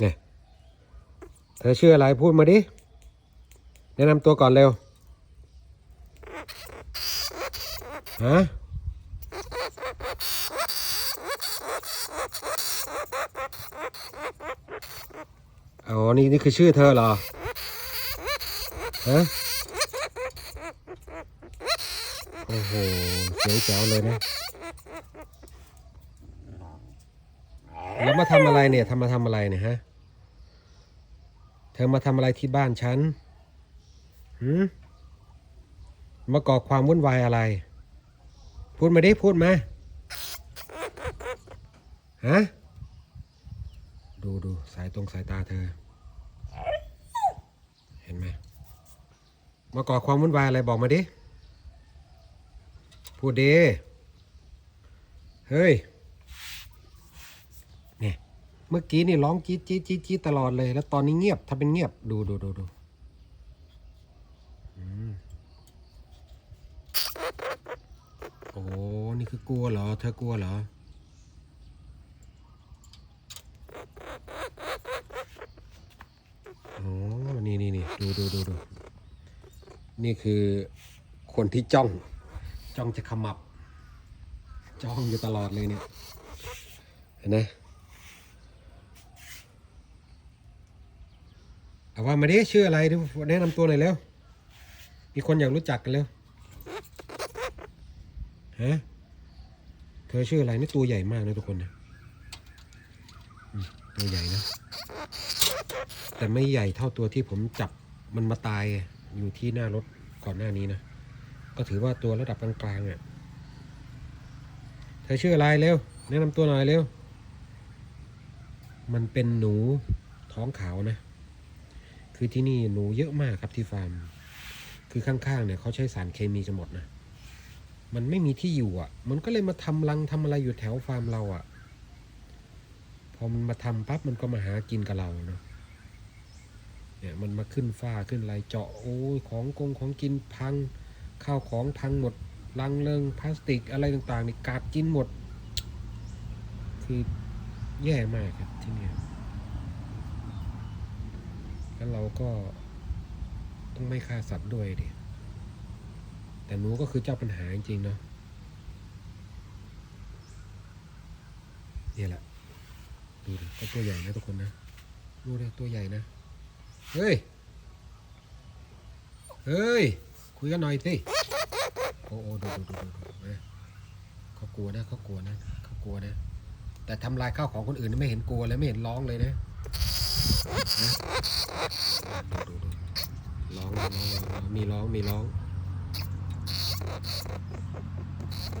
เนี่ยเธอชื่ออะไรพูดมาดิ แนะนำตัวก่อนเร็ว ฮะ อ๋อ นี่นี่คือชื่อเธอเหรอ ฮะ โอ้โหเจ๋วเลยนะ แล้วมาทำอะไรเนี่ยทำมาทำอะไรเนี่ยฮะ เธอมาทำอะไรที่บ้านฉันหืมมาก่อความวุ่นวายอะไร พูดมาดิพูดมา ฮะ ดูดูสายตรงสายตาเธอ เห็นไหม มาก่อความวุ่นวายอะไรบอกมาดิ พูดดีเฮ้ย เนี่ยเมื่อกี้นี่ร้องจี๊ดจี๊ดจี๊ดจี๊ดตลอดเลย แล้วตอนนี้เงียบถ้าเป็นเงียบดูดูดูดูอืมโอ้นี่คือกลัวเหรอ เธอกลัวเหรอโอ้นี่นี่นี่ดูดูดูดูนี่คือคนที่จ้อง จ้องจะขมับ จ้องอยู่ตลอดเลยเนี่ยเห็นไหม เอาว่ามาดิชื่ออะไรดิแนะนำตัวหน่อยเร็ว มีคนอยากรู้จักกันเร็วฮะเธอชื่ออะไรนี่ตัวใหญ่มากนะทุกคนนะตัวใหญ่นะ แต่ไม่ใหญ่เท่าตัวที่ผมจับมันมาตายอยู่ที่หน้ารถก่อนหน้านี้นะ ก็ถือว่าตัวระดับกลางๆอะเธอชื่ออะไรเร็ว แนะนำตัวหน่อยเร็ว มันเป็นหนูท้องขาวนะ คือที่นี่หนูเยอะมากครับที่ฟาร์ม คือข้างๆเนี่ยเขาใช้สารเคมีกันหมดนะ มันไม่มีที่อยู่อะ มันก็เลยมาทำรังทำอะไรอยู่แถวฟาร์มเราอะ พอมันมาทำปั๊บมันก็มาหากินกับเราเนาะ เนี่ยมันมาขึ้นฝ้าขึ้นอะไรเจาะโอ้ยของกงของกินพัง ข้าวของพังหมดลังเลิงพลาสติกอะไรต่างๆนี่กัดกินหมด คือแย่มากครับที่นี่ แล้วเราก็ต้องไม่ฆ่าสัตว์ด้วยดิแต่หนูก็คือเจ้าปัญหาจริงๆเนาะเนี่ยแหละ ดูดิก็ตัวใหญ่นะทุกคนนะ ดูดิตัวใหญ่นะ เฮ้ย เฮ้ย คุยกันหน่อยสิ โอ้โอ้ดูดูดูดูดูนะเขากลัวนะเขากลัวนะเขากลัวนะ แต่ทำลายข้าวของคนอื่นไม่เห็นกลัวเลยไม่เห็นร้องเลยนะ ร้องร้องร้องมีร้องมีร้อง